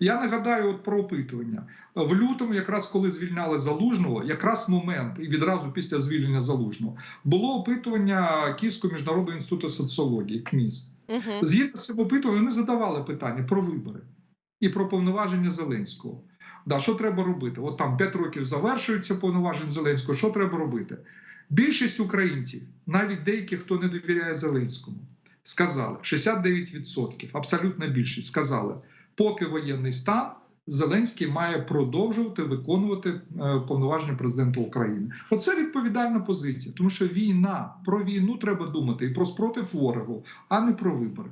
Я нагадаю, от про опитування в лютому, якраз коли звільняли залужного, якраз момент і відразу після звільнення залужного було опитування Київського міжнародного інституту соціології КМІС. Угу. Згідно з цим опитуванням, вони задавали питання про вибори і про повноваження Зеленського. Да, що треба робити? От там 5 років завершується повноважень Зеленського. Що треба робити? Більшість українців, навіть деякі, хто не довіряє Зеленському, сказали 69%, абсолютна більшість сказали, поки воєнний стан. Зеленський має продовжувати виконувати е, повноваження президента України. Оце відповідальна позиція, тому що війна про війну треба думати і про спротив ворогу, а не про вибори.